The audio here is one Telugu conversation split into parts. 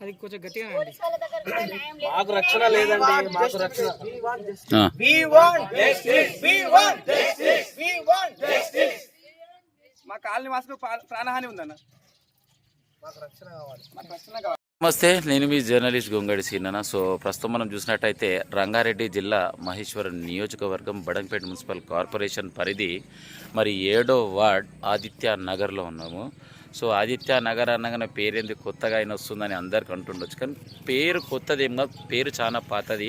అది కొంచెం గట్టిగా మాకు రక్షణ లేదండి మాకు రక్షణ. మా కాలనీ ప్రాణహాని ఉందన్న. మాకు రక్షణ కావాలి. మాకు రక్షణ కావాలి. నమస్తే నేను మీ జర్నలిస్ట్ గొంగడి సీనన్న. సో ప్రస్తుతం మనం చూసినట్టయితే రంగారెడ్డి జిల్లా మహేశ్వరం నియోజకవర్గం బడంపేట మున్సిపల్ కార్పొరేషన్ పరిధి మరి ఏడో వార్డ్ ఆదిత్య నగర్లో ఉన్నాము. సో ఆదిత్య నగర్ అనగానే పేరేంది కొత్తగా అయిన వస్తుందని అందరికి అంటుండొచ్చు. కానీ పేరు కొత్తది ఏం కాదు పేరు చాలా పాతది.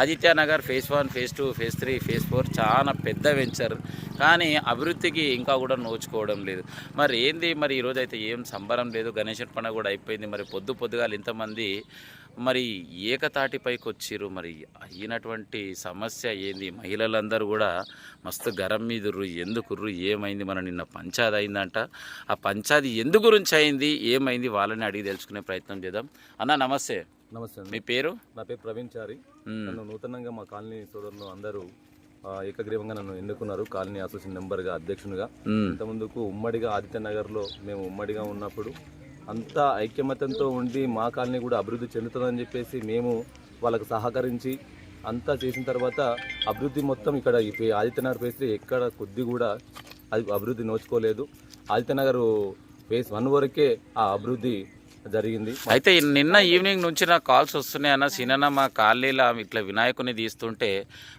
Aditya Nagar phase one phase two phase three phase four చాలా పెద్ద వెంచర్. కానీ అభివృద్ధికి ఇంకా కూడా నోచుకోవడం లేదు. మరి ఏంది మరి ఈరోజు అయితే ఏం సంబరం లేదు. గణేశుడి పండుగ కూడా అయిపోయింది. మరి పొద్దు పొద్దుగాలు ఇంతమంది మరి ఏకతాటిపైకి వచ్చిర్రు మరి అయినటువంటి సమస్య ఏంది? మహిళలందరూ కూడా మస్తు గరం మీదుర్రు ఎందుకుర్రు ఏమైంది? మన నిన్న పంచాది అయిందంట. ఆ పంచాది ఎందు గురించి అయింది? ఏమైంది? వాళ్ళని అడిగి తెలుసుకునే ప్రయత్నం చేద్దాం. అన్న నమస్తే. నమస్తే మీ పేరు? నా పేరు ప్రవీణ్ చారి. నన్ను నూతనంగా మా కాలనీ సోదరులు అందరూ ఏకగ్రీవంగా నన్ను ఎన్నుకున్నారు. కాలనీ అసోసియేషన్ మెంబర్గా అధ్యక్షునిగా. ఇంతకుముందుకు ఉమ్మడిగా ఆదిత్య నగర్లో మేము ఉమ్మడిగా ఉన్నప్పుడు అంతా ఐక్యమత్యంతో ఉండి మా కాలనీ కూడా అభివృద్ధి చెందుతుందని చెప్పేసి మేము వాళ్ళకు సహకరించి అంతా చేసిన తర్వాత అభివృద్ధి మొత్తం ఇక్కడ ఈ ఆదిత్యనగర్ ఫేస్ ఎక్కడ కొద్ది కూడా అది అభివృద్ధి నోచుకోలేదు. ఆదిత్యనగర్ ఫేస్ వన్ వరకే ఆ అభివృద్ధి జరిగింది. అయితే నిన్న ఈవినింగ్ నుంచి నాకు కాల్స్ వస్తున్నాయి అన్న. సినన్న మా కాలనీలో ఇట్లా వినాయకుని తీస్తుంటే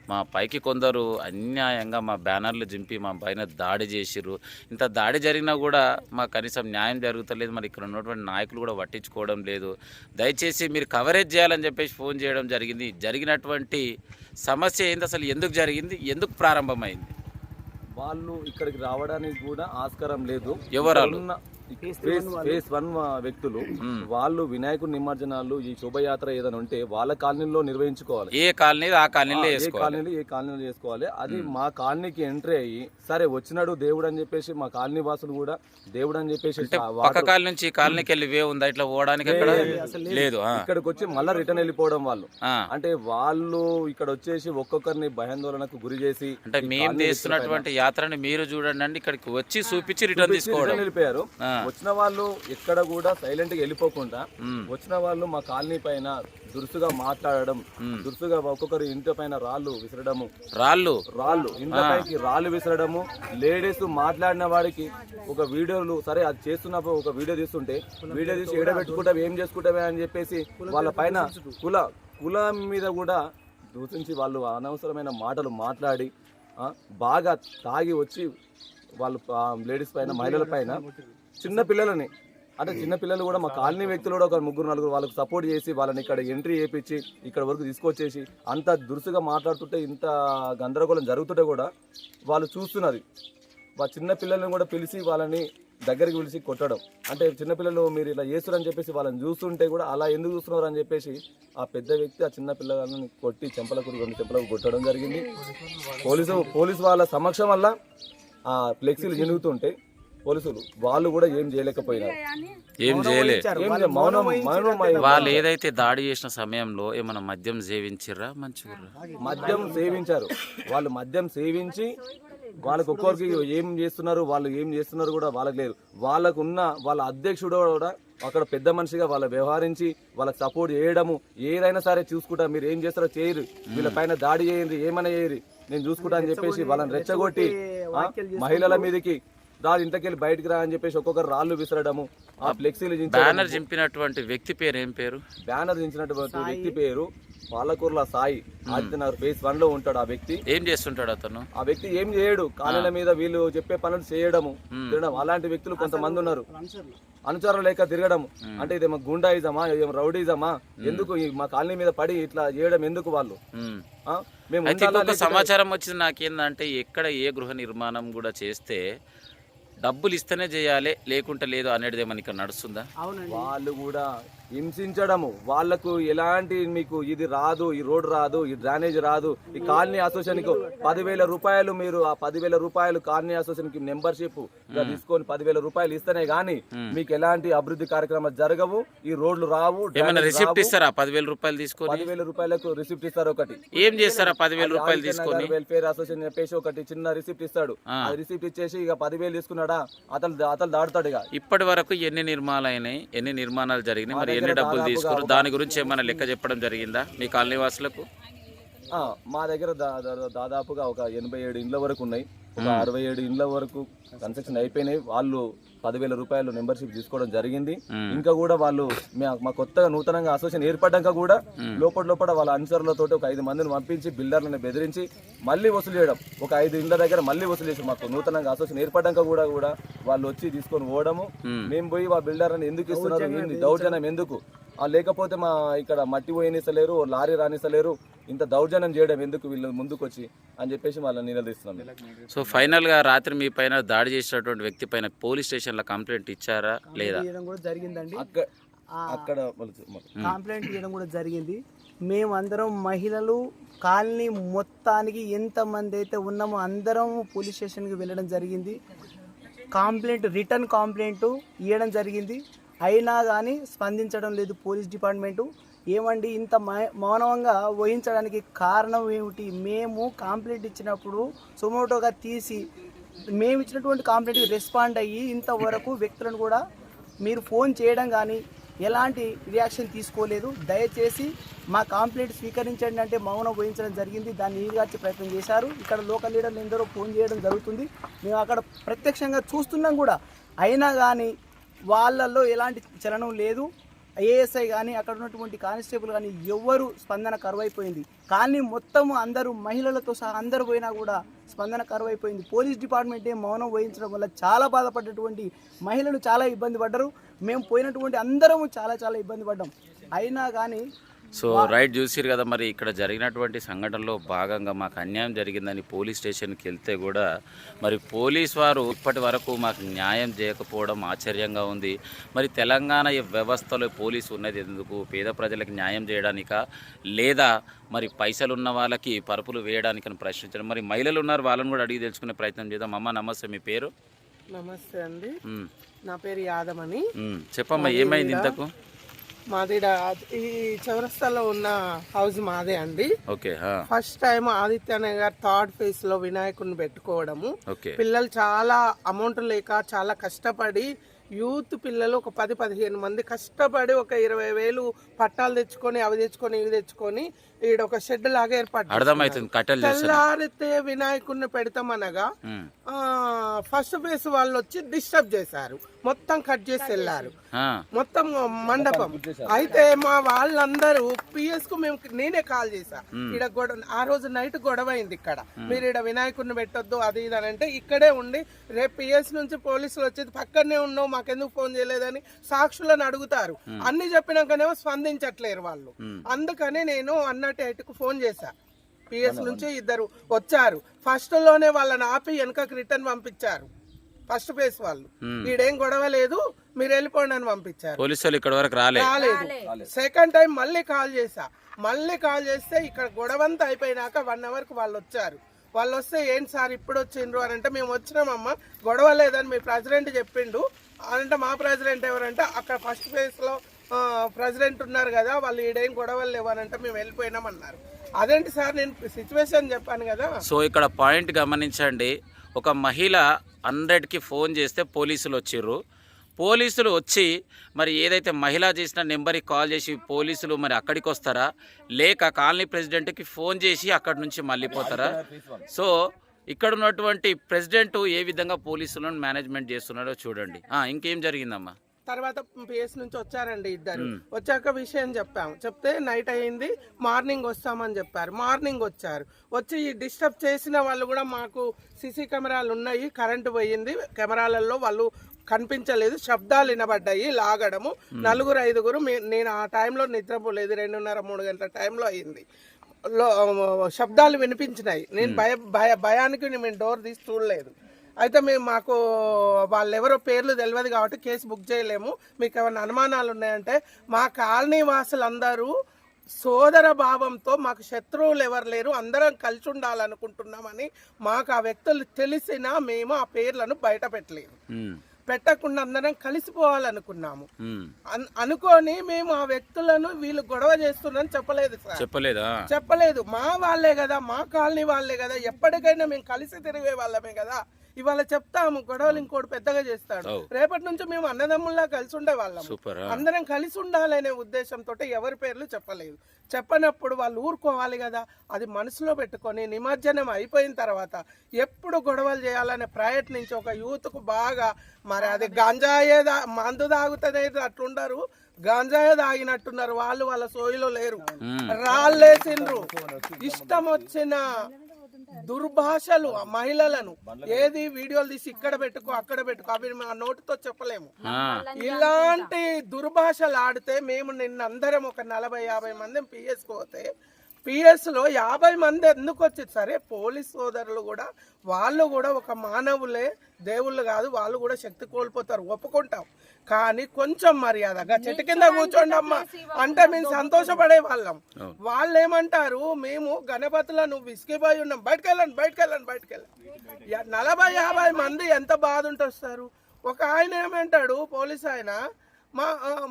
మా పైకి కొందరు అన్యాయంగా మా బ్యానర్లు చింపి మా పైన దాడి చేసిర్రు. ఇంత దాడి జరిగినా కూడా మా కనీసం న్యాయం జరుగుతలేదు. మరి ఇక్కడ ఉన్నటువంటి నాయకులు కూడా పట్టించుకోవడం లేదు. దయచేసి మీరు కవరేజ్ చేయాలని చెప్పేసి ఫోన్ చేయడం జరిగింది. జరిగినటువంటి సమస్య ఏంది? అసలు ఎందుకు జరిగింది? ఎందుకు ప్రారంభమైంది? వాళ్ళు ఇక్కడికి రావడానికి కూడా ఆస్కారం లేదు. ఎవరాలు? ఫేస్ వన్ వ్యక్తులు వాళ్ళు వినాయకుడి నిమజ్జనాలు ఈ శోభయాత్ర ఏదైనా ఉంటే వాళ్ళ కాలనీలో నిర్వహించుకోవాలి. ఏ కాలనీ ఆ కాలనీలో ఏ కాలనీలో ఏ కాలనీలో చేసుకోవాలి అది మా కాలనీకి ఎంట్రీ అయ్యి సరే వచ్చినాడు దేవుడు అని చెప్పేసి మా కాలనీ వాసులు కూడా దేవుడు అని చెప్పేసి పక్క కాలనీ నుంచి ఈ కాలనీకి వెళ్ళి వే ఉందా? ఇట్లా పోవడానికి అక్కడ లేదు. ఇక్కడికి వచ్చి మళ్ళీ రిటర్న్ వెళ్ళిపోవడం వాళ్ళు. అంటే వాళ్ళు ఇక్కడ వచ్చేసి ఒక్కొక్కరిని భయాందోళనకు గురి చేసి అంటే మేము చేస్తున్నటువంటి యాత్రని మీరు చూడండి అండి. ఇక్కడికి వచ్చి చూపించి రిటర్న్ తీసుకోవడం. వెళ్ళిపోయారు. వచ్చిన వాళ్ళు ఎక్కడ కూడా సైలెంట్గా వెళ్ళిపోకుండా. వచ్చిన వాళ్ళు మా కాలనీ పైన దురుసుగా మాట్లాడడం దురుసుగా ఒక్కొక్కరు ఇంటి పైన రాళ్ళు విసరడము. రాళ్ళు? రాళ్ళు ఇంట్లోపైకి రాళ్ళు విసరడము. లేడీస్ మాట్లాడిన వాడికి ఒక వీడియోలు సరే అది చేస్తున్నప్పుడు ఒక వీడియో తీస్తుంటే వీడియో తీసి ఎడబెట్టుకుంటాం ఏం చేసుకుంటామే అని చెప్పేసి వాళ్ళ పైన కుల కులం మీద కూడా దూషించి వాళ్ళు అనవసరమైన మాటలు మాట్లాడి బాగా తాగి వచ్చి వాళ్ళు లేడీస్ పైన మహిళల పైన చిన్న పిల్లలని. అంటే చిన్న పిల్లలు కూడా మా కాలనీ వ్యక్తులు కూడా ఒక ముగ్గురు నలుగురు వాళ్ళకి సపోర్ట్ చేసి వాళ్ళని ఇక్కడ ఎంట్రీ చేయించి ఇక్కడ వరకు తీసుకొచ్చేసి అంత దురుసుగా మాట్లాడుతుంటే ఇంత గందరగోళం జరుగుతుంటే కూడా వాళ్ళు చూస్తున్నది. మా చిన్న పిల్లల్ని కూడా పిలిచి వాళ్ళని దగ్గరికి పిలిచి కొట్టడం. అంటే చిన్నపిల్లలు మీరు ఇలా చేస్తున్నారని చెప్పేసి వాళ్ళని చూస్తుంటే కూడా అలా ఎందుకు చూస్తున్నారు అని చెప్పేసి ఆ పెద్ద వ్యక్తి ఆ చిన్న పిల్లగాళ్ళని కొట్టి చెంపలకు రెండు చెంపలకు కొట్టడం జరిగింది. పోలీసు పోలీసు వాళ్ళ సమక్షం వల్ల ఆ ఫ్లెక్సీలు జరుగుతుంటే పోలీసులు వాళ్ళు కూడా ఏం చేయలేకపోయినారు. ఏం చేయలే. ఏం చేయ- మౌనం మౌనం అయి- వాళ్ళు ఏదైతే దాడి చేసిన సమయంలో ఏమైనా మద్యం సేవించిర్రా? మంచిగా మద్యం సేవించారు. వాళ్ళు మద్యం సేవించి వాళ్ళకి ఒక్కొక్కరికి ఏం చేస్తున్నారు వాళ్ళు ఏం చేస్తున్నారు కూడా వాళ్ళకి లేదు. వాళ్ళకు ఉన్న వాళ్ళ అధ్యక్షుడు కూడా అక్కడ పెద్ద మనిషిగా వాళ్ళ వ్యవహరించి వాళ్ళకి సపోర్ట్ చేయడము ఏదైనా సరే చూసుకుంటా మీరు ఏం చేస్తారో చేయరు. వీళ్ళ పైన దాడి చేయండి ఏమైనా చేయరు నేను చూసుకుంటా అని చెప్పేసి వాళ్ళని రెచ్చగొట్టి మహిళల మీదకి రా ఇంట్లోకెళ్ళి బయటికి రా అని చెప్పేసి ఒక్కొక్కరు రాళ్ళు విసరడము. ఆ ఫ్లెక్సీలు. బ్యానర్ చింపినటువంటి వ్యక్తి పేరు ఏం పేరు? బ్యానర్ దించినటువంటి వ్యక్తి పేరు పాలకూర్ల సాయి. ఆదిత్యనగర్ ఫేస్ వన్లో ఉంటాడు ఆ వ్యక్తి. ఏం చేస్తుంటాడు అతను? ఆ వ్యక్తి ఏం చేయడు. కాలనీల మీద వీళ్ళు చెప్పే పనులు చేయడము. తిరగడం అలాంటి వ్యక్తులు కొంతమంది ఉన్నారు. అనుచరం లేక తిరగడం అంటే ఇదేమో గుండాయిజమా ఇదేమో రౌడీజమా? ఎందుకు ఈ మా కాలనీ మీద పడి ఇట్లా చేయడం ఎందుకు వాళ్ళు? మేము. సమాచారం వచ్చింది నాకేందంటే ఎక్కడ ఏ గృహ నిర్మాణం కూడా చేస్తే డబ్బులు ఇస్తేనే చేయాలి లేకుంటే లేదు అనేది ఇక్కడ నడుస్తుందా? వాళ్ళు కూడా హింసించడము. వాళ్ళకు ఎలాంటి మీకు ఇది రాదు ఈ రోడ్ రాదు ఈ డ్రైనేజ్ రాదు ఈ కాలనీ అసోసియేషన్కు పదివేల రూపాయలు మీరు ఆ పదివేల రూపాయలు కాలనీ అసోసియేషన్కి మెంబర్షిప్ తీసుకొని పదివేల రూపాయలు ఇస్తేనే గానీ మీకు ఎలాంటి అభివృద్ధి కార్యక్రమాలు జరగవు ఈ రోడ్లు రావు రిసిప్ట్. ఇస్తారా పదివేల రూపాయలు తీసుకొని? పదివేల రూపాయలకు రిసిప్ట్ ఇస్తారు ఒకటి. ఏం చేస్తారా పదివేల రూపాయలు తీసుకొని? వెల్ఫేర్ అసోసియేషన్ చెప్పేసి ఒకటి చిన్న రిసిప్ట్ ఇస్తాడు. ఆ రిసిప్ట్ ఇచ్చేసి ఇక పదివేలు తీసుకున్నాడు ఉంటాడా అతను అతను దాడుతాడు ఇక. ఇప్పటి వరకు ఎన్ని నిర్మాణాలు అయినాయి ఎన్ని నిర్మాణాలు జరిగినాయి మరి ఎన్ని డబ్బులు తీసుకున్నారు? దాని గురించి ఏమైనా లెక్క చెప్పడం జరిగిందా మీ కాలనీ వాసులకు మా దగ్గర దాదాపుగా ఒక ఎనభై ఏడు ఇండ్ల వరకు ఉన్నాయి. ఒక అరవై ఏడు ఇండ్ల వరకు కన్స్ట్రక్షన్ అయిపోయినాయి. వాళ్ళు పదివేల రూపాయలు మెంబర్షిప్ తీసుకోవడం జరిగింది. ఇంకా కూడా వాళ్ళు మా కొత్తగా నూతనంగా అసోసియేషన్ ఏర్పడ్డాక కూడా లోపల లోపల వాళ్ళ అనుసరులతో ఒక ఐదు మందిని పంపించి బిల్డర్లను బెదిరించి మళ్ళీ వసూలు చేయడం. ఒక ఐదు ఇండ్ల దగ్గర మళ్ళీ వసూలు చేసి మాకు నూతనంగా అసోసియేషన్ ఏర్పడ్డాక కూడా కూడా వాళ్ళు వచ్చి తీసుకొని పోవడము. మేము. పోయి ఆ బిల్డర్ అని ఎందుకు ఇస్తున్నారు? ఏంది? దౌర్జన్యం ఎందుకు? లేకపోతే మా ఇక్కడ మట్టి పోయనిస్తలేరు లారీ రానిస్తలేరు ఇంత దౌర్జన్యం చేయడం ఎందుకు వీళ్ళు ముందుకు వచ్చి అని చెప్పేసి వాళ్ళని నిలదీస్తున్నాం. సో ఫైనల్గా రాత్రి మీ పైన దాడి చేసినటువంటి వ్యక్తి పైన పోలీస్ స్టేషన్లో కంప్లైంట్ ఇచ్చారా? లేదా? కూడా జరిగిందండి. అక్కడ కంప్లైంట్ ఇవ్వడం కూడా జరిగింది. మేమందరం మహిళలు కాలనీ మొత్తానికి ఎంతమంది అయితే ఉన్నామో అందరం పోలీస్ స్టేషన్కి వెళ్ళడం జరిగింది. కంప్లైంట్ రిటర్న్ కంప్లైంట్ ఇవ్వడం జరిగింది. అయినా కానీ స్పందించడం లేదు పోలీస్ డిపార్ట్మెంటు. ఏమండి ఇంత మౌ- మౌనంగా వహించడానికి కారణం ఏమిటి? మేము కంప్లైంట్ ఇచ్చినప్పుడు సొమోటోగా తీసి మేము ఇచ్చినటువంటి కంప్లైంట్కి రెస్పాండ్ అయ్యి ఇంతవరకు వ్యక్తులను కూడా మీరు ఫోన్ చేయడం కానీ ఎలాంటి రియాక్షన్ తీసుకోలేదు. దయచేసి మా కంప్లైంట్ స్వీకరించండి అంటే మౌనం వహించడం జరిగింది. దాన్ని ఈగార్చే ప్రయత్నం చేశారు. ఇక్కడ లోకల్ లీడర్లు ఎందరో ఫోన్ చేయడం జరుగుతుంది. మేము అక్కడ ప్రత్యక్షంగా చూస్తున్నాం కూడా. అయినా కానీ వాళ్ళల్లో ఎలాంటి చలనం లేదు. ఏఎస్ఐ కానీ అక్కడ ఉన్నటువంటి కానిస్టేబుల్ కానీ ఎవరు స్పందన కరువైపోయింది. కానీ మొత్తం అందరూ మహిళలతో సహా అందరూ పోయినా కూడా స్పందన కరువైపోయింది. పోలీస్ డిపార్ట్మెంటే మౌనం వహించడం వల్ల చాలా బాధపడ్డటువంటి మహిళలు చాలా ఇబ్బంది పడ్డరు. మేము పోయినటువంటి అందరము చాలా చాలా ఇబ్బంది పడ్డాం. అయినా కానీ సో రైట్ చూసిరు కదా మరి ఇక్కడ జరిగినటువంటి సంఘటనలో భాగంగా మాకు అన్యాయం జరిగిందని పోలీస్ స్టేషన్కి వెళ్తే కూడా మరి పోలీస్ వారు ఇప్పటి వరకు మాకు న్యాయం చేయకపోవడం ఆశ్చర్యంగా ఉంది. మరి తెలంగాణ వ్యవస్థలో పోలీసు ఉన్నది ఎందుకు? పేద ప్రజలకు న్యాయం చేయడానిక? లేదా మరి పైసలు ఉన్న వాళ్ళకి పరుపులు వేయడానికని ప్రశ్నించడం. మరి మహిళలు ఉన్నారు వాళ్ళని కూడా అడిగి తెలుసుకునే ప్రయత్నం చేద్దాం. అమ్మ నమస్తే మీ పేరు? నమస్తే అండి. నా పేరు యాదమని. చెప్పమ్మా ఏమైంది ఇంతకు? మాది ఈ చౌరస్తాలో ఉన్న హౌస్ మాదే అండి. Okay first time Aditya Nagar third ఫేజ్లో వినాయకుడిని పెట్టుకోవడము. పిల్లలు చాలా అమౌంట్ లేక చాలా కష్టపడి యూత్ పిల్లలు ఒక పది పదిహేను మంది కష్టపడి ఒక ఇరవై వేలు పట్టాలు తెచ్చుకొని అవి తెచ్చుకొని ఇవి తెచ్చుకొని ఈడ ఒక షెడ్ లాగా ఏర్పాటు తెల్లారితే వినాయకుడిని పెడతామనగా ఫస్ట్ ఫేజ్ వాళ్ళు వచ్చి డిస్టర్బ్ చేశారు. మొత్తం కట్ చేసి వెళ్ళారు. మొత్తం మండపం. అయితే మా వాళ్ళందరూ పిఎస్కు మేము నేనే కాల్ చేశా. ఇక్కడ గొడవ ఆ రోజు నైట్ గొడవ అయింది ఇక్కడ. మీరు ఇక్కడ వినాయకుడిని పెట్టొద్దు అది ఇది అని అంటే ఇక్కడే ఉండి రేపు పిఎస్ నుంచి పోలీసులు వచ్చేది పక్కనే ఉన్నావు మాకెందుకు ఫోన్ చేయలేదని సాక్షులను అడుగుతారు. అన్ని చెప్పినాకనేమో స్పందించట్లేరు వాళ్ళు. అందుకని నేను అన్నట్టు ఎయిట్కు ఫోన్ చేశా. పిఎస్ నుంచి ఇద్దరు వచ్చారు. ఫస్ట్లోనే వాళ్ళని ఆపి వెనకకి రిటర్న్ పంపించారు. ఫస్ట్ ఫేస్ వాళ్ళు. ఈడేం గొడవ లేదు మీరు వెళ్ళిపోండి అని పంపించారు. పోలీసు వాళ్ళు ఇక్కడ వరకు రాలే. రాలేదు. సెకండ్ టైం మళ్ళీ కాల్ చేశా. మళ్ళీ కాల్ చేస్తే ఇక్కడ గొడవంతా అయిపోయినాక వన్ అవర్కు వాళ్ళు వచ్చారు. వాళ్ళు వస్తే ఏంటి సార్ ఇప్పుడు వచ్చిండ్రు? అని అంటే మేము వచ్చినామమ్మా గొడవ లేదని మీ ప్రెసిడెంట్ చెప్పిండు. అంటే మా ప్రెసిడెంట్ ఎవరంటే అక్కడ ఫస్ట్ ఫేజ్లో ప్రెసిడెంట్ ఉన్నారు కదా వాళ్ళు ఈడేం గొడవలు లేవు అని అంటే మేము వెళ్ళిపోయినాం అన్నారు. అదేంటి సార్ నేను సిచ్యువేషన్ చెప్పాను కదా. సో ఇక్కడ పాయింట్ గమనించండి. ఒక మహిళ హండ్రెడ్కి ఫోన్ చేస్తే పోలీసులు వచ్చిర్రు పోలీసులు వచ్చి మరి ఏదైతే మహిళ చేసిన నెంబర్కి కాల్ చేసి పోలీసులు మరి అక్కడికి వస్తారా లేక కాలనీ ప్రెసిడెంట్కి ఫోన్ చేసి అక్కడి నుంచి మళ్ళీ పోతారా? సో ఇక్కడ ఉన్నటువంటి ప్రెసిడెంట్ ఏ విధంగా పోలీసులను మేనేజ్మెంట్ చేస్తున్నాడో చూడండి. ఇంకేం జరిగిందమ్మా? తర్వాత పిఎస్ నుంచి వచ్చారండి ఇద్దరు. వచ్చాక విషయం చెప్పాము. చెప్తే నైట్ అయింది మార్నింగ్ వస్తామని చెప్పారు. మార్నింగ్ వచ్చారు. వచ్చి ఈ డిస్టర్బ్ చేసిన వాళ్ళు కూడా మాకు సీసీ కెమెరాలు ఉన్నాయి కరెంటు పోయింది. కెమెరాలలో వాళ్ళు కనిపించలేదు శబ్దాలు వినబడ్డాయి లాగడము. నలుగురు ఐదుగురు నేను ఆ టైంలో నిద్రపోలేదు రెండున్నర మూడు గంటల టైంలో అయింది. శబ్దాలు వినిపించినాయి. నేను భయ భయ భయానికి మేము డోర్ తీసి చూడలేదు. అయితే మేము మాకు వాళ్ళెవరో పేర్లు తెలియదు కాబట్టి కేసు బుక్ చేయలేము. మీకు ఏమైనా అనుమానాలు ఉన్నాయంటే మా కాలనీ వాసులందరూ సోదర భావంతో మాకు శత్రువులు ఎవరు లేరు అందరం కలిసి ఉండాలనుకుంటున్నామని మాకు ఆ వ్యక్తులు తెలిసినా మేము ఆ పేర్లను బయట పెట్టలేదు. ఉమ్, పెట్టకుండా అందరం కలిసిపోవాలనుకున్నాము. అనుకొని మేము ఆ వ్యక్తులను వీళ్ళు గొడవ చేస్తున్నారని చెప్పలేదు సార్. చెప్పలేదా? చెప్పలేదు. మా వాళ్ళే కదా మా కాలనీ వాళ్ళే కదా ఎప్పటికైనా మేము కలిసి తిరిగే వాళ్ళమే కదా. ఇవాళ చెప్తాము గొడవలు ఇంకోటి పెద్దగా చేస్తాడు. రేపటి నుంచి మేము అన్నదమ్ముల్లా కలిసి ఉండే వాళ్ళం. అందరం కలిసి ఉండాలనే ఉద్దేశంతో ఎవరి పేర్లు చెప్పలేదు. చెప్పనప్పుడు వాళ్ళు ఊరుకోవాలి కదా అది మనసులో పెట్టుకొని నిమజ్జనం అయిపోయిన తర్వాత ఎప్పుడు గొడవలు చేయాలనే ప్రయత్నించి ఒక యూత్కు బాగా మరి అది గంజాయే దా మందు తాగుతనే అట్లుండరు. గంజాయే తాగినట్టున్నారు. వాళ్ళు వాళ్ళ సోయిలో లేరు. రాళ్ళేసిండ్రు. ఇష్టం వచ్చిన దుర్భాషలు ఆ మహిళలను. ఏది వీడియోలు తీసి ఇక్కడ పెట్టుకో అక్కడ పెట్టుకో అవి మా నోటితో చెప్పలేము. ఇలాంటి దుర్భాషలు ఆడితే మేము నిన్న అందరం ఒక నలభై యాభై మంది పిఎస్ పోతే పిఎస్లో యాభై మంది ఎందుకు వచ్చేది సరే పోలీస్ సోదరులు కూడా వాళ్ళు కూడా ఒక మానవులే దేవుళ్ళు కాదు వాళ్ళు కూడా శక్తి కోల్పోతారు ఒప్పుకుంటాం. కానీ కొంచెం మర్యాదగా చెట్టు కింద కూర్చోండి అమ్మా. అంటే మేము సంతోషపడే వాళ్ళం. వాళ్ళు ఏమంటారు మేము గణపతులను విసిగిపోయి ఉన్నాం. బయటకు వెళ్ళండి బయటకు వెళ్ళండి బయటకు వెళ్ళండి యా- నలభై యాభై మంది ఎంత బాధ ఉంటొస్తారు ఒక ఆయన ఏమంటాడు? పోలీస్ ఆయన మా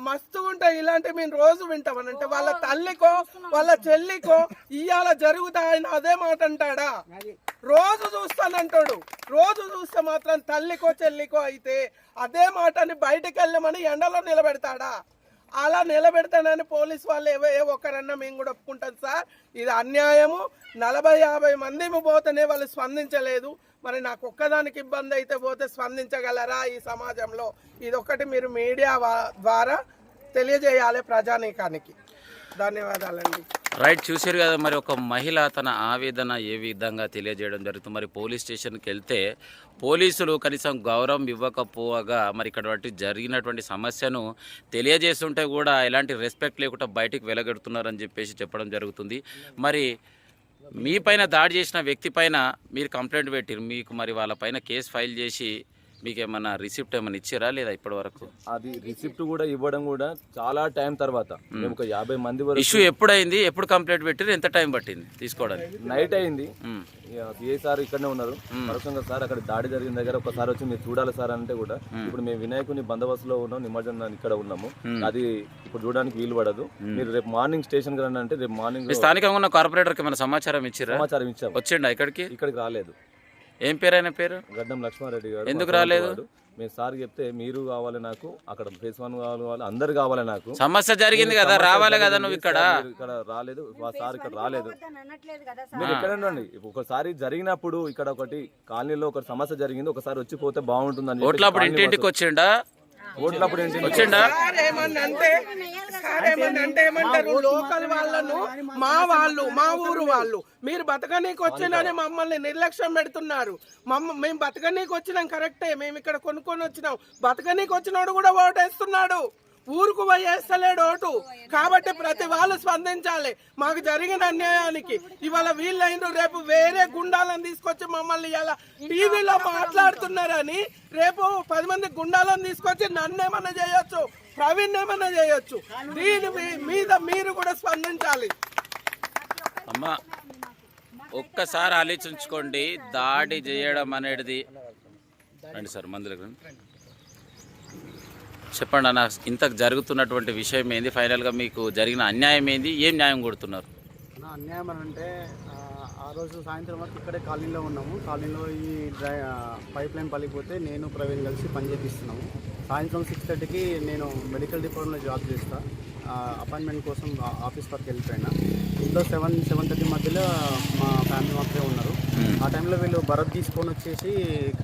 మస్తు ఉంటాయి. ఇలాంటి మేము రోజు వింటామని అంటే వాళ్ళ తల్లికో వాళ్ళ చెల్లికో ఇవాళ జరుగుతా ఆయన అదే మాట అంటాడా? రోజు చూస్తానంటాడు రోజు చూస్తే మాత్రం తల్లికో చెల్లికో అయితే అదే మాటని బయటికి వెళ్ళమని ఎండలో నిలబెడతాడా? అలా నిలబెడతానని పోలీస్ వాళ్ళు ఏవో ఏ ఒక్కరన్నా మేము కూడా ఒప్పుకుంటాం సార్. ఇది అన్యాయము. నలభై యాభై మంది పోతేనే వాళ్ళు స్పందించలేదు. మరి నాకు ఒక్కదానికి ఇబ్బంది అయితే పోతే స్పందించగలరా ఈ సమాజంలో? ఇదొక్కటి మీరు మీడియా ద్వారా తెలియజేయాలి ప్రజానీకానికి. ధన్యవాదాలండి. రైట్ చూసారు కదా మరి ఒక మహిళ తన ఆవేదన ఏ విధంగా తెలియజేయడం జరుగుతుంది? మరి పోలీస్ స్టేషన్కి వెళ్తే పోలీసులు కనీసం గౌరవం ఇవ్వకపోగా మరి ఇక్కడ జరిగినటువంటి సమస్యను తెలియజేస్తుంటే కూడా ఎలాంటి రెస్పెక్ట్ లేకుండా బయటికి వెలగడుతున్నారని చెప్పేసి చెప్పడం జరుగుతుంది. మరి మీ పైన దాడి చేసిన వ్యక్తి పైన మీరు కంప్లైంట్ పెట్టిరు మీకు మరి వాళ్ళ పైన కేసు ఫైల్ చేసి మీకు ఏమన్నా రిసిప్ట్ ఏమైనా ఇచ్చారా లేదా ఇప్పటి వరకు అది రిసిప్ట్ కూడా ఇవ్వడం కూడా చాలా టైం తర్వాత. మేము ఒక యాభై మంది వరకు ఇష్యూ ఎప్పుడైంది? ఎప్పుడు కంప్లైంట్ పెట్టిరు ఎంత టైం పట్టింది తీసుకోవడానికి? నైట్ అయింది. మ్మ్. ఏ సార్ ఇక్కడనే ఉన్నారు. మరొకంగా సార్ అక్కడ దాడి జరిగిన దగ్గర ఒకసారి వచ్చి మీరు చూడాలి సార్ అంటే కూడా ఇప్పుడు మేము వినాయకుని బందోబస్తులో ఉన్నాం నిమజ్జనం ఇక్కడ ఉన్నాము. అది ఇప్పుడు చూడడానికి వీలు పడదు. మీరు రేపు మార్నింగ్ స్టేషన్కి రండి అంటే రేపు మార్నింగ్ స్థానికంగా ఉన్న కార్పొరేటర్కి ఏమైనా సమాచారం ఇచ్చిరా సమాచారం ఇచ్చాము. వచ్చిండా ఇక్కడికి? ఇక్కడికి రాలేదు. ఏం పేరు ఆయన పేరు? గడ్డం లక్ష్మారెడ్డి గారు ఎందుకు రాలేదు? మేము సార్ చెప్తే మీరు కావాలి నాకు అక్కడ ఫేస్ వన్ కావాలి అందరు కావాలి నాకు. సమస్య జరిగింది కదా రావాలి కదా నువ్వు ఇక్కడ? మీరు ఇక్కడ రాలేదు మా సార్ ఇక్కడ రాలేదు. మీరు ఎక్కడ ఉండండి. ఒకసారి జరిగినప్పుడు ఇక్కడ ఒకటి కాలనీలో ఒక సమస్య జరిగింది ఒకసారి వచ్చి పోతే బాగుంటుందని ఓట్లప్పుడు ఇంటింటికి వచ్చిండా? ఓట్లప్పుడు ఏంటి? వచ్చిండా? అంటే ఏమంటారు? లోకల్ వాళ్ళను మా వాళ్ళు మా ఊరు వాళ్ళు. మీరు బతకనీకి వచ్చినని మమ్మల్ని నిర్లక్ష్యం పెడుతున్నారు. మమ్మ మేము బతకనీకి వచ్చినాం కరెక్టే. మేము ఇక్కడ కొనుక్కొని వచ్చినాం. బతకనీకి వచ్చినోడు కూడా ఓటేస్తున్నాడు. ఊరుకు పోయి వేస్తలేడు ఓటు. కాబట్టి ప్రతి వాళ్ళు స్పందించాలి. మాకు జరిగిన అన్యాయానికి. ఇవాళ వీళ్ళైన రేపు వేరే గుండాలను తీసుకొచ్చి మమ్మల్ని ఇలా టీవీలో మాట్లాడుతున్నారని రేపు పది మంది గుండాలను తీసుకొచ్చి నన్ను ఏమన్నా చేయొచ్చు ప్రవీణ్ ఏమన్నా చేయొచ్చు. దీని మీ- మీద మీరు కూడా స్పందించాలి. అమ్మా ఒక్కసారి ఆలోచించుకోండి. దాడి చేయడం అనేది రండి సార్ మందులకు రండి. చెప్పండి అన్న ఇంత జరుగుతున్నటువంటి విషయం ఏంది? ఫైనల్గా మీకు జరిగిన అన్యాయం ఏంది? ఏం న్యాయం కొడుతున్నారు? నా అన్యాయం అని అంటే ఆ, రోజు సాయంత్రం వరకు ఇక్కడే కాలనీలో ఉన్నాము. కాలనీలో ఈ డ్రై పైప్ లైన్ పలిగిపోతే నేను ప్రవీణ్ కలిసి పని చేపిస్తున్నాము. సాయంత్రం సిక్స్ థర్టీకి నేను మెడికల్ డిపార్ట్మెంట్లో జాబ్ చేస్తాను అపాయింట్మెంట్ కోసం ఆఫీస్ వరకు వెళ్ళిపోయినా. ఇంట్లో సెవెన్ సెవెన్ థర్టీ మధ్యలో మా ఫ్యామిలీ మాత్రమే ఉన్నారు. ఆ టైంలో వీళ్ళు భరత్ తీసుకొని వచ్చేసి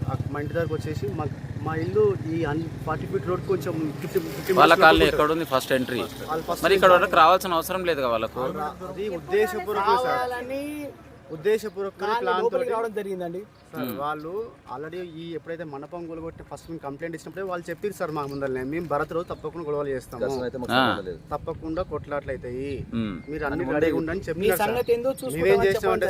ఆ మా ఇంటి దగ్గరకు వచ్చేసి మా మా ఇల్లు ఈ ఫార్టీ ఫీట్ రోడ్ కొంచెం ఫిఫ్టీ ఫిఫ్టీ వాళ్ళ కాలనీ ఎక్కడ ఉంది ఫస్ట్ ఎంట్రీ మరి ఇక్కడ వరకు రావాల్సిన అవసరం లేదు కదా వాళ్ళకు? అది ఉద్దేశపూర్వక సార్. ఉద్దేశపూర్వక ప్లాన్ తోటి రావడం జరిగిందండి. సార్ వాళ్ళు ఆల్రెడీ ఈ ఎప్పుడైతే మండపం గొలగొట్టి ఫస్ట్ మేము కంప్లైంట్ ఇచ్చినప్పుడే వాళ్ళు చెప్పారు సార్ మా ముందరనే మేము భరత్ రోజు తప్పకుండా గొడవలు చేస్తాము. తప్పకుండా కొట్లాట్లు అవుతాయి ఉమ్. మీరు అన్ని రెడీగా ఉండని చెప్పారు సార్. మేమేం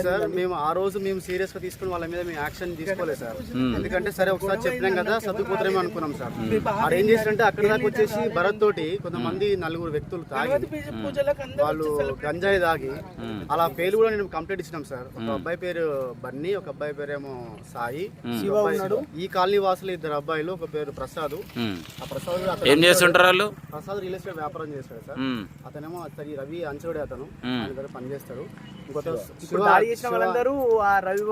సార్ మేము ఆ రోజు మేము సీరియస్గా తీసుకుని వాళ్ళ మీద మేము యాక్షన్ తీసుకోలేదు సార్. ఎందుకంటే సరే ఒకసారి చెప్పినాం కదా సర్దుకుపోతారేమో అనుకున్నాం సార్. ఆడు ఏం చేసినంటే అక్కడ దాకా వచ్చేసి భరత్ తోటి కొంతమంది నలుగురు వ్యక్తులు తాగి వాళ్ళు గంజాయి తాగి అలా పేలు కూడా నేను కంప్లైంట్ ఇచ్చినాం సార్. ఒక అబ్బాయి పేరు బన్నీ ఒక అబ్బాయి పేరేమో సాయి. ఈ కాలనీ వాసులు ఇద్దరు అబ్బాయిలు ఒక పేరు ప్రసాద్. ఆ ప్రసాద్ అతను ఏం చేస్తుంటారు వాళ్ళు? ప్రసాద్ రియల్ ఎస్టేట్ వ్యాపారం చేస్తాడు సార్. అతనేమో అతని రవి అంచుడే అతను. ఆయన దగ్గర పనిచేస్తాడు ఇంకొక ఇప్పుడు దాడి చేసిన వాళ్ళందరూ ఆ రవి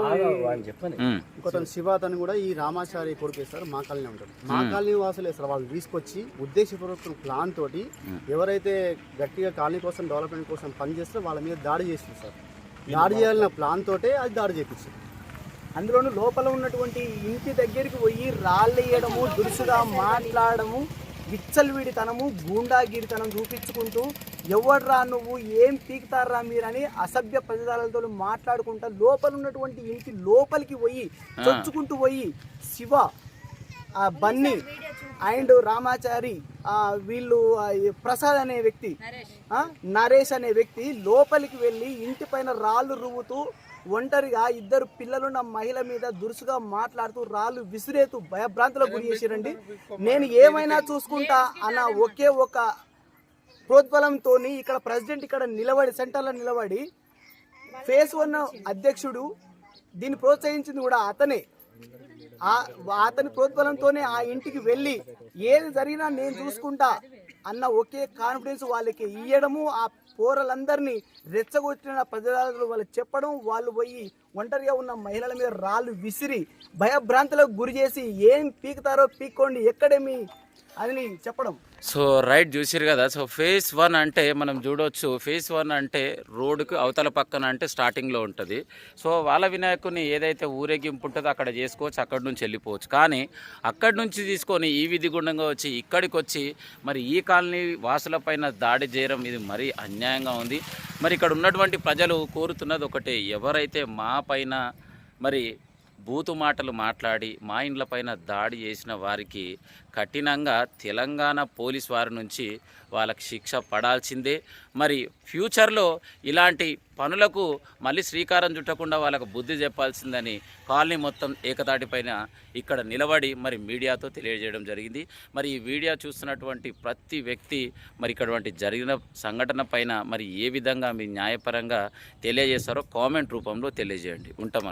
ఉమ్. ఇంకొక శివ అతను కూడా ఈ రామాచారి కొడుకు సార్ మా కాలనీ ఉంటాడు. మా కాలనీ వాసులే సార్ వాళ్ళు తీసుకొచ్చి ఉద్దేశపూర్వక ప్లాన్ తోటి ఎవరైతే గట్టిగా కాలనీ కోసం డెవలప్మెంట్ కోసం పనిచేస్తారో వాళ్ళ మీద దాడి చేస్తుంది సార్. దాడి చేయాలన్న ప్లాన్ తోటే అది దాడి చేపించింది అందులోనూ లోపల ఉన్నటువంటి ఇంటి దగ్గరికి పోయి రాళ్ళేయడము దురుసుగా మాట్లాడము విచ్చలవిడితనము గూండాగిరితనం చూపించుకుంటూ ఎవడ్రా నువ్వు ఏం పీకుతారా మీరని అసభ్య పదాలతో మాట్లాడుకుంటా లోపల ఉన్నటువంటి ఇంటి లోపలికి పోయి చొచ్చుకుంటూ పోయి శివ బన్నీ అండ్ రామాచారి వీళ్ళు ప్రసాద్ అనే వ్యక్తి నరేష్ అనే వ్యక్తి లోపలికి వెళ్ళి ఇంటి పైన రాళ్ళు రువ్వుతూ ఒంటరిగా ఇద్దరు పిల్లలున్న మహిళ మీద దురుసుగా మాట్లాడుతూ రాళ్ళు విసిరేతూ భయభ్రాంతులకు గురి చేసిరండి నేను ఏమైనా చూసుకుంటా అన్న ఒకే ఒక ప్రోద్బలంతో ఇక్కడ ప్రెసిడెంట్ ఇక్కడ నిలబడి సెంటర్లో నిలబడి ఫేస్ వన్ అధ్యక్షుడు దీన్ని ప్రోత్సహించింది కూడా అతనే. అతని ప్రోద్బలంతోనే ఆ ఇంటికి వెళ్ళి ఏది జరిగినా నేను చూసుకుంటా అన్న ఒకే కాన్ఫిడెన్స్ వాళ్ళకి ఇయ్యడము ఆ పోరలందరినీ రెచ్చగొట్టిన ప్రజలు వాళ్ళు చెప్పడం వాళ్ళు పోయి ఒంటరిగా ఉన్న మహిళల మీద రాళ్ళు విసిరి భయభ్రాంతులకు గురి చేసి ఏం పీకుతారో పీక్కోండి ఎక్కడేమి అని చెప్పడం. సో రైట్ చూసారు కదా. సో ఫేస్ వన్ అంటే మనం చూడవచ్చు ఫేస్ వన్ అంటే రోడ్డుకు అవతల పక్కన అంటే స్టార్టింగ్లో ఉంటుంది. సో వాళ్ళ వినాయకుని ఏదైతే ఊరేగింపు ఉంటుందో అక్కడ చేసుకోవచ్చు అక్కడి నుంచి వెళ్ళిపోవచ్చు. కానీ అక్కడి నుంచి తీసుకొని ఈ విధి గుండంగా వచ్చి ఇక్కడికి వచ్చి మరి ఈ కాలనీ వాసులపైన దాడి చేయడం ఇది మరీ అన్యాయంగా ఉంది. మరి ఇక్కడ ఉన్నటువంటి ప్రజలు కోరుతున్నది ఒకటే ఎవరైతే మా పైన మరి బూతు మాటలు మాట్లాడి మా ఇండ్ల పైన దాడి చేసిన వారికి కఠినంగా తెలంగాణ పోలీస్ వారి నుంచి వాళ్ళకి శిక్ష పడాల్సిందే. మరి ఫ్యూచర్లో ఇలాంటి పనులకు మళ్ళీ శ్రీకారం చుట్టకుండా వాళ్ళకు బుద్ధి చెప్పాల్సిందని కాలనీ మొత్తం ఏకతాటిపైన ఇక్కడ నిలబడి మరి మీడియాతో తెలియజేయడం జరిగింది. మరి ఈ వీడియో చూస్తున్నటువంటి ప్రతి వ్యక్తి మరి ఇక్కడటువంటి జరిగిన సంఘటన పైన మరి ఏ విధంగా మీ న్యాయపరంగా తెలియజేస్తారో కామెంట్ రూపంలో తెలియజేయండి. ఉంటాం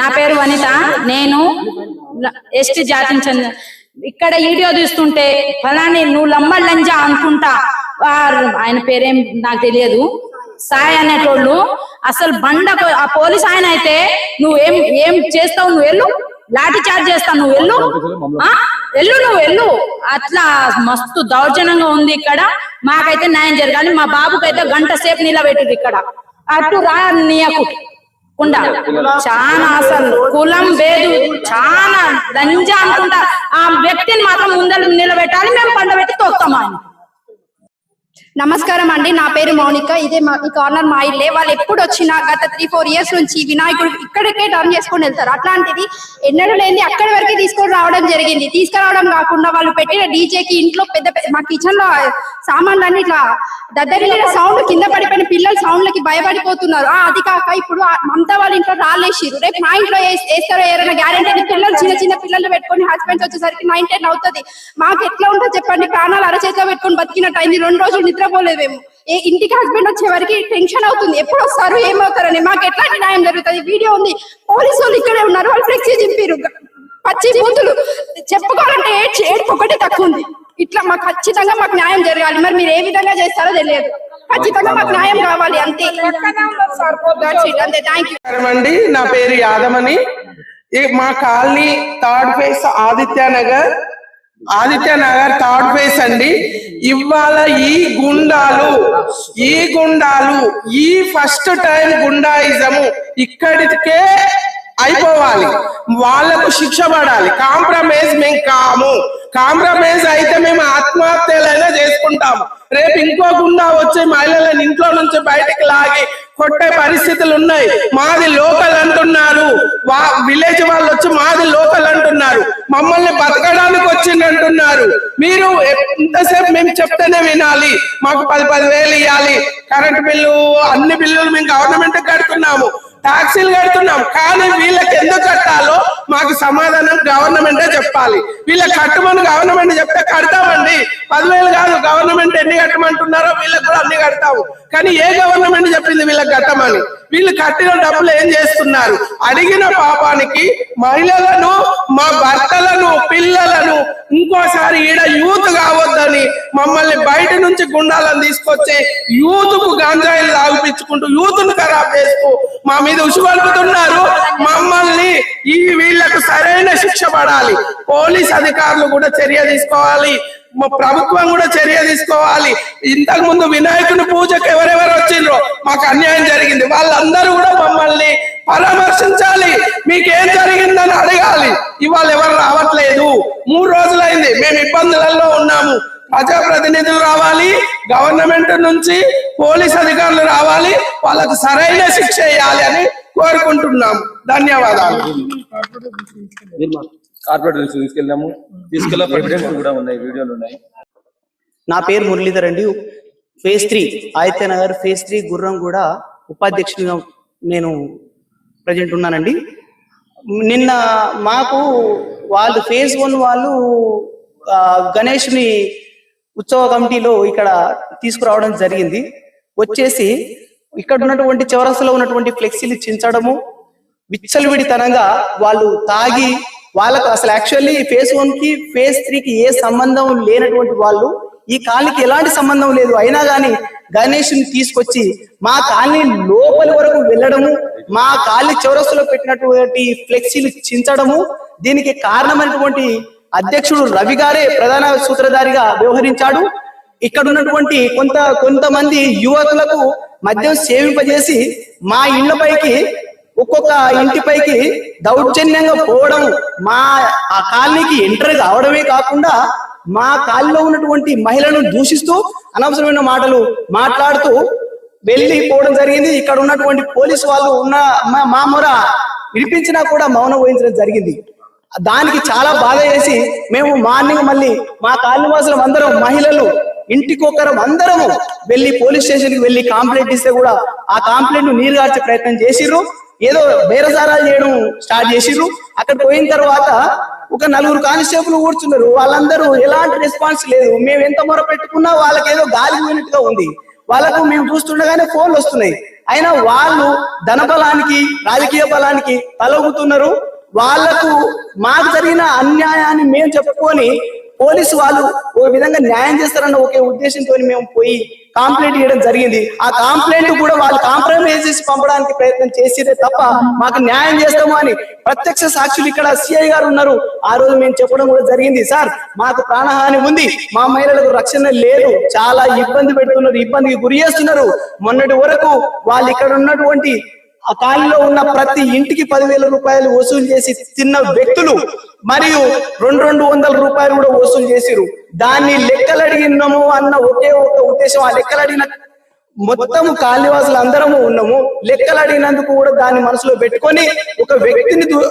నా పేరు వనిత. నేను ఎస్టీ జాతిని చెందిన ఇక్కడ వీడియో తీస్తుంటే ఫలాని నువ్వు లమ్మ లంజా అనుకుంటా. వారు ఆయన పేరేం నాకు తెలియదు. సాయి అనేటోళ్ళు అసలు బండ ఆ పోలీస్ ఆయన అయితే నువ్వు ఏం ఏం చేస్తావు? నువ్వు వెళ్ళు. లాఠీ చార్జ్ చేస్తావు నువ్వు వెళ్ళు? వెళ్ళు నువ్వు వెళ్ళు. అట్లా మస్తు దౌర్జన్యంగా ఉంది ఇక్కడ. మాకైతే న్యాయం జరగాలి. మా బాబుకైతే గంట సేపు నిలబెట్టింది ఇక్కడ. అటు రా నీయకు. కుండా చాలా అసలు కులం వేదు చాలా లంజా అనుకుంటా. ఆ వ్యక్తిని మాత్రం ముందర నిలబెట్టాలి మేము పండబెట్టి తోస్తాం ఆయన నమస్కారం అండి. నా పేరు మౌనిక. ఇదే మా ఈ కార్నర్ మా ఇల్లే. వాళ్ళు ఎప్పుడు వచ్చినా గత త్రీ ఫోర్ ఇయర్స్ నుంచి వినాయకుడు ఇక్కడికే టర్న్ చేసుకొని వెళ్తారు. అట్లాంటిది ఎన్నడూ లేని అక్కడి వరకు తీసుకొని రావడం జరిగింది. తీసుకురావడం కాకుండా వాళ్ళు పెట్టిన డీజేకి ఇంట్లో పెద్ద పెద్ద- మా కిచెన్లో సామాన్లు అన్ని ఇట్లా దద్దరిల్లిన సౌండ్ కింద పడిపోయిన పిల్లలు సౌండ్లకి భయపడిపోతున్నారు. అది కాక ఇప్పుడు మమతా వాళ్ళ ఇంట్లో రాళ్ళేసిరు రేపు మా ఇంట్లో వేస్తారో ఏదైనా గ్యారెంటీ పిల్లలు చిన్న చిన్న పిల్లలు పెట్టుకొని హస్బెండ్స్ వచ్చేసరికి నైన్ టెన్ అవుతుంది. మాకు ఎట్లా ఉంటుందో చెప్పండి? ప్రాణాలు అరచేతిలో పెట్టుకొని బతికినట్టు అయింది రెండు రోజులు నిద్రపోలేదేమో ఏ ఇంటికి హస్బెండ్ వచ్చే వారికి టెన్షన్ అవుతుంది. ఎప్పుడు వస్తారు ఏమవుతారని మాకు ఎట్లాంటి న్యాయం జరుగుతుంది? వీడియో ఉంది. పోలీసు వాళ్ళు ఇక్కడే ఉన్నారు. వాళ్ళు ఫ్లెక్సీ చింపిరు పచ్చి బూతులు. చెప్పుకోవాలంటే ఏడ్చి ఏడుపు ఒకటి తక్కువ ఉంది. ఇట్లా మాకు ఖచ్చితంగా మాకు న్యాయం జరగాలి. మరి మీరు ఏ విధంగా చేస్తారో తెలియదు. ఖచ్చితంగా మాకు న్యాయం కావాలి అంతే. అంతే. థ్యాంక్ యూ అండి. నా పేరు యాదమని. మా colony third phase Aditya Nagar. Aditya Nagar third phase అండి. ఇవాళ ఈ గుండాలు ఈ గుండాలు ఈ ఫస్ట్ టైం గుండాయిజము ఇక్కడికే అయిపోవాలి. వాళ్ళకు శిక్ష పడాలి. కాంప్రమైజ్ మేము కాము. కాంప్రమైజ్ అయితే మేము ఆత్మహత్యలైనా చేసుకుంటాము. రేపు ఇంకో గుండా వచ్చి మహిళలను ఇంట్లో నుంచి బయటికి లాగి కొట్టే పరిస్థితులు ఉన్నాయి మాది లోకల్ అంటున్నారు. వా విలేజ్ వాళ్ళు వచ్చి మాది లోకల్ అంటున్నారు. మమ్మల్ని బతకడానికి వచ్చింది అంటున్నారు. మీరు ఎంతసేపు మేము చెప్తేనే వినాలి. మాకు పది పది వేలు ఇవ్వాలి కరెంట్ బిల్లు అన్ని బిల్లులు మేము గవర్నమెంట్ కడుతున్నాము. ట్యాక్సీలు కడుతున్నాం కానీ వీళ్ళకి ఎందుకు కట్టాలో మాకు సమాధానం గవర్నమెంటే చెప్పాలి. వీళ్ళకి కట్టమని గవర్నమెంట్ చెప్తే కడతామండి. పదివేలు కాదు గవర్నమెంట్ ఎన్ని కట్టమంటున్నారో వీళ్ళకి కూడా అన్ని కడతాము. కానీ ఏ గవర్నమెంట్ చెప్పింది వీళ్ళకి కట్టమని వీళ్ళు కట్టిన డబ్బులు ఏం చేస్తున్నారు? అడిగిన పాపానికి మహిళలను మా భర్తలను పిల్లలను ఇంకోసారి ఈడ యూత్ కావద్దని మమ్మల్ని బయట నుంచి గుండాలను తీసుకొచ్చి యూత్కు గాంజాయిలు తాగిపించుకుంటూ యూత్ను ఖరాబ్ చేస్తూ మా మీద ఉసుగొల్పుతున్నారు. మమ్మల్ని ఈ వీళ్ళకు సరైన శిక్ష పడాలి. పోలీస్ అధికారులు కూడా చర్య తీసుకోవాలి. మా ప్రభుత్వం కూడా చర్య తీసుకోవాలి. ఇంతకు ముందు వినాయకుని పూజకు ఎవరెవరు వచ్చిండ్రో మాకు అన్యాయం జరిగింది. వాళ్ళందరూ కూడా మమ్మల్ని పరామర్శించాలి. మీకేం జరిగిందని అడగాలి. ఇవాళ ఎవరు రావట్లేదు. మూడు రోజులైంది. మేము ఇబ్బందులలో ఉన్నాము. ప్రజాప్రతినిధులు రావాలి. గవర్నమెంట్ నుంచి పోలీస్ అధికారులు రావాలి. వాళ్ళకు సరైన శిక్ష వేయాలి అని కోరుకుంటున్నాం. ధన్యవాదాలు. కార్పొరేటర్ తీసుకెళ్ళాము. తీసుకెళ్ళే ఎవిడెన్స్ కూడా ఉన్నాయి వీడియోలు ఉన్నాయి. నా పేరు మురళీధర్ అండి. Phase three Aditya Nagar phase three గుర్రం కూడా ఉపాధ్యక్షుడిగా నేను ప్రజెంట్ ఉన్నానండి. నిన్న మాకు వాళ్ళు ఫేజ్ వన్ వాళ్ళు గణేష్ని ఉత్సవ కమిటీలో ఇక్కడ తీసుకురావడం జరిగింది. వచ్చేసి ఇక్కడ ఉన్నటువంటి చౌరస్తలో ఉన్నటువంటి ఫ్లెక్సీలు చించడము విచ్చలవిడితనంగా వాళ్ళు తాగి వాళ్ళకు అసలు యాక్చువల్లీ ఫేజ్ వన్కి ఫేజ్ త్రీ కి ఏ సంబంధం లేనటువంటి వాళ్ళు ఈ కాలనీకి ఎలాంటి సంబంధం లేదు. అయినా కానీ గణేష్ని తీసుకొచ్చి మా కాలనీ లోపలి వరకు వెళ్ళడము మా కాలనీ చౌరస్తులో పెట్టినటువంటి ఫ్లెక్సీలు చించడము దీనికి కారణమైనటువంటి అధ్యక్షుడు రవి గారే ప్రధాన సూత్రధారిగా వ్యవహరించాడు. ఇక్కడ ఉన్నటువంటి కొంత కొంతమంది యువకులకు మద్యం సేవింపజేసి మా ఇళ్ళపైకి ఒక్కొక్క ఇంటిపైకి దౌర్జన్యంగా పోవడం మా ఆ కాలనీకి ఎంటర్ కావడమే కాకుండా మా కాలిలో ఉన్నటువంటి మహిళలను దూషిస్తూ అనవసరమైన మాటలు మాట్లాడుతూ వెళ్ళిపోవడం జరిగింది. ఇక్కడ ఉన్నటువంటి పోలీసు వాళ్ళు ఉన్న మా- మా మొర వినిపించినా కూడా మౌనం వహించడం జరిగింది. దానికి చాలా బాధ చేసి మేము మార్నింగ్ మళ్ళీ మా కాలనివాసులం అందరం మహిళలు ఇంటికొకరం అందరము వెళ్ళి పోలీస్ స్టేషన్కి వెళ్ళి కంప్లైంట్ ఇస్తే కూడా ఆ కంప్లైంట్ను నీరుగార్చే ప్రయత్నం చేసిర్రు. ఏదో బేరసారాలు చేయడం స్టార్ట్ చేసిర్రు అక్కడ పోయిన తర్వాత ఒక నలుగురు కానిస్టేబుల్ కూర్చున్నారు. వాళ్ళందరూ ఎలాంటి రెస్పాన్స్ లేదు. మేము ఎంత మొర పెట్టుకున్నా వాళ్ళకి ఏదో గాలి పోయినట్టుగా ఉంది. వాళ్ళకు మేము చూస్తుండగానే ఫోన్లు వస్తున్నాయి. అయినా వాళ్ళు ధన బలానికి రాజకీయ బలానికి తలొగుతున్నారు. వాళ్ళకు మాకు జరిగిన అన్యాయాన్ని మేము చెప్పుకొని పోలీసు వాళ్ళు ఒక విధంగా న్యాయం చేస్తారన్న ఒకే ఉద్దేశంతో మేము పోయి కాంప్లైంట్ ఇవ్వడం జరిగింది. ఆ కాంప్లైంట్ కూడా వాళ్ళు కాంప్రమైజ్ చేసి పంపడానికి ప్రయత్నం చేసేదే తప్ప మాకు న్యాయం చేస్తాము అని ప్రత్యక్ష సాక్షులు ఇక్కడ సిఐ గారు ఉన్నారు. ఆ రోజు మేము చెప్పడం కూడా జరిగింది. సార్ మాకు ప్రాణహాని ఉంది. మా మహిళలకు రక్షణ లేదు. చాలా ఇబ్బంది పెడుతున్నారు. ఇబ్బందికి గురి చేస్తున్నారు. మొన్నటి వరకు వాళ్ళు ఇక్కడ ఉన్నటువంటి ఆ కాలిలో ఉన్న ప్రతి ఇంటికి పదివేల రూపాయలు వసూలు చేసి తిన్న వ్యక్తులు మరియు రెండు రెండు వందల రూపాయలు కూడా వసూలు చేసిరు దాన్ని లెక్కలు అడిగినాము అన్న ఒకే ఒక ఉద్దేశం. ఆ లెక్కలు అడిగిన మొత్తం కాళీవాసులు అందరము ఉన్నాము. లెక్కలు అడిగినందుకు కూడా దాన్ని మనసులో పెట్టుకొని ఒక వ్యక్తిని దు-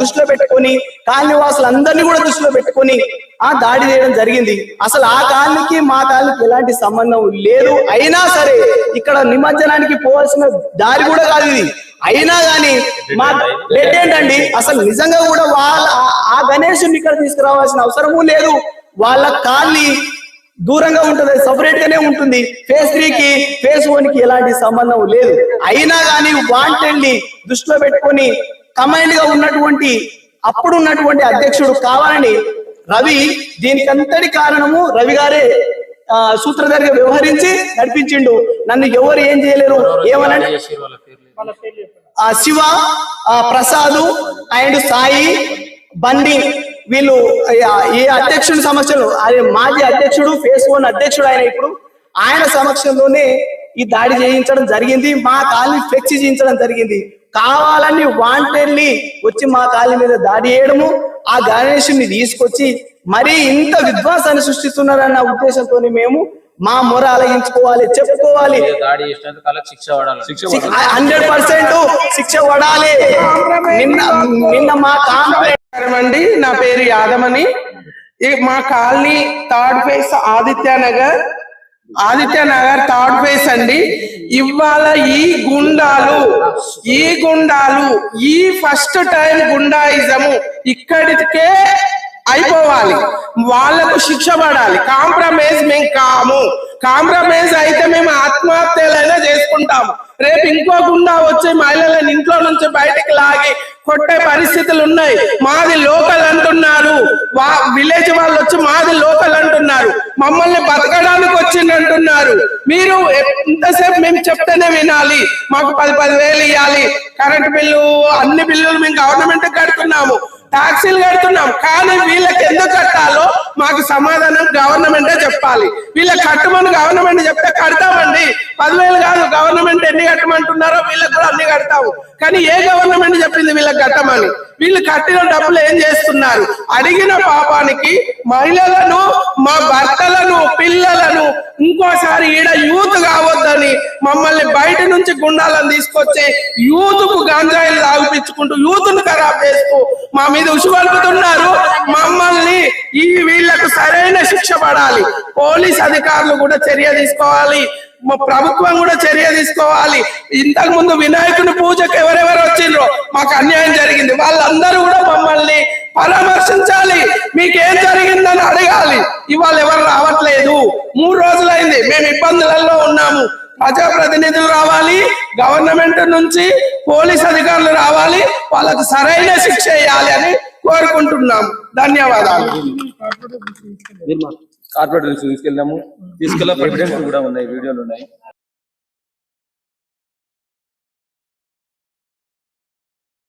దృష్టిలో పెట్టుకొని కాలనీవాసులు అందరినీ కూడా దృష్టిలో పెట్టుకొని ఆ దాడి చేయడం జరిగింది. అసలు ఆ కాళ్ళకి మా కాళ్ళకి ఎలాంటి సంబంధం లేదు. అయినా సరే ఇక్కడ నిమజ్జనానికి పోవాల్సిన దారి కూడా కాదు ఇది. అయినా గాని మా లెట్ ఏంటండి? అసలు నిజంగా కూడా వాళ్ళ ఆ- ఆ గణేషుని ఇక్కడ తీసుకురావాల్సిన అవసరము లేదు. వాళ్ళ కాళ్ళని దూరంగా ఉంటుంది సపరేట్ గానే ఉంటుంది. ఫేస్ త్రీ కి ఫేస్ వన్కి ఎలాంటి సంబంధం లేదు. అయినా కానీ వాంటెడ్లీ దృష్టిలో పెట్టుకొని కమాండ్గా ఉన్నటువంటి అప్పుడు ఉన్నటువంటి అధ్యక్షుడు కావాలని రవి దీనికంతటి కారణము రవి గారే ఆ, సూత్రధారిగా వ్యవహరించి నడిపించిండు. నన్ను ఎవరు ఏం చేయలేరు? ఏమనంటే ఆ శివ ఆ ప్రసాద్ అండ్ సాయి బండి. వీళ్ళు ఈ అధ్యక్షుడి సమక్షంలో అదే మాజీ అధ్యక్షుడు ఫేస్ వన్ అధ్యక్షుడు ఆయన ఇప్పుడు ఆయన సమక్షంలోనే ఈ దాడి చేయించడం జరిగింది మా కాలనీ ఫ్లెక్సీ చేయించడం జరిగింది. కావాలని వాంటెడ్లీ వచ్చి మా కాలనీ మీద దాడి చేయడము ఆ గణేషుని తీసుకొచ్చి మరీ ఇంత విధ్వంసాన్ని సృష్టిస్తున్నారన్న ఉద్దేశంతో మేము మా మొర అలగించుకోవాలి చెప్పుకోవాలి. హండ్రెడ్ పర్సెంట్ శిక్ష పడాలి. నిన్న నిన్న మా కాంగ్రెస్ నమస్కారం అండి. నా పేరు యాదమని. మా colony third phase Aditya Nagar Aditya Nagar third phase అండి. ఇవాళ ఈ గుండాలు ఈ గుండాలు ఈ ఫస్ట్ టైం గుండాయిజము ఇక్కడికే అయిపోవాలి. వాళ్ళకు శిక్ష పడాలి. కాంప్రమైజ్ మేము కాము. కాంప్రమైజ్ అయితే మేము ఆత్మహత్యలైనా చేసుకుంటాం రేపు ఇంకో గుండా వచ్చి మహిళలను ఇంట్లో నుంచి బయటికి లాగి కొట్టే పరిస్థితులు ఉన్నాయి. మాది లోకల్ అంటున్నారు. వా విలేజ్ వాళ్ళు వచ్చి మాది లోకల్ అంటున్నారు. మమ్మల్ని బతకడానికి వచ్చింది అంటున్నారు. మీరు ఎంతసేపు మేము చెప్తేనే వినాలి. మాకు పది పది వేలు ఇవ్వాలి కరెంట్ బిల్లు అన్ని బిల్లులు మేము గవర్నమెంట్ కడుతున్నాము. ట్యాక్సీలు కడుతున్నాం. కానీ వీళ్ళకి ఎందుకు కట్టాలో మాకు సమాధానం గవర్నమెంటే చెప్పాలి. వీళ్ళకి కట్టమని గవర్నమెంట్ చెప్తే కడతామండి. పదివేలు కాదు గవర్నమెంట్ ఎన్ని కట్టమంటున్నారో వీళ్ళకి కూడా అన్ని కడతాము. కానీ ఏ గవర్నమెంట్ చెప్పింది వీళ్ళకి కట్టమని? వీళ్ళు కట్టిన డబ్బులు ఏం చేస్తున్నారు? అడిగిన పాపానికి మహిళలను మా భర్తలను పిల్లలను ఇంకోసారి ఈడ యూత్ కావద్దని మమ్మల్ని బయట నుంచి గుండాలను తీసుకొచ్చి యూత్కు గంజాయిలు తాగిపించుకుంటూ యూత్ను ఖరాబ్ చేస్తూ మా మీద ఉసుగొల్పుతున్నారు మమ్మల్ని ఈ వీళ్ళకు సరైన శిక్ష పడాలి. పోలీస్ అధికారులు కూడా చర్య తీసుకోవాలి. మా ప్రభుత్వం కూడా చర్య తీసుకోవాలి. ఇంతకు ముందు వినాయకుని పూజకు ఎవరెవరు వచ్చిండ్రో మాకు అన్యాయం జరిగింది. వాళ్ళందరూ కూడా మమ్మల్ని పరామర్శించాలి. మీకేం జరిగిందని అడగాలి. ఇవాళ ఎవరు రావట్లేదు. మూడు రోజులైంది. మేము ఇబ్బందులలో ఉన్నాము. ప్రజాప్రతినిధులు రావాలి. గవర్నమెంట్ నుంచి పోలీస్ అధికారులు రావాలి. వాళ్ళకు సరైన శిక్ష వేయాలి అని కోరుకుంటున్నాము ధన్యవాదాలు. కార్పొరేటర్ తీసుకెళ్ళాము తీసుకెళ్ళి ఎవిడెన్స్ కూడా ఉన్నాయి వీడియోలు ఉన్నాయి.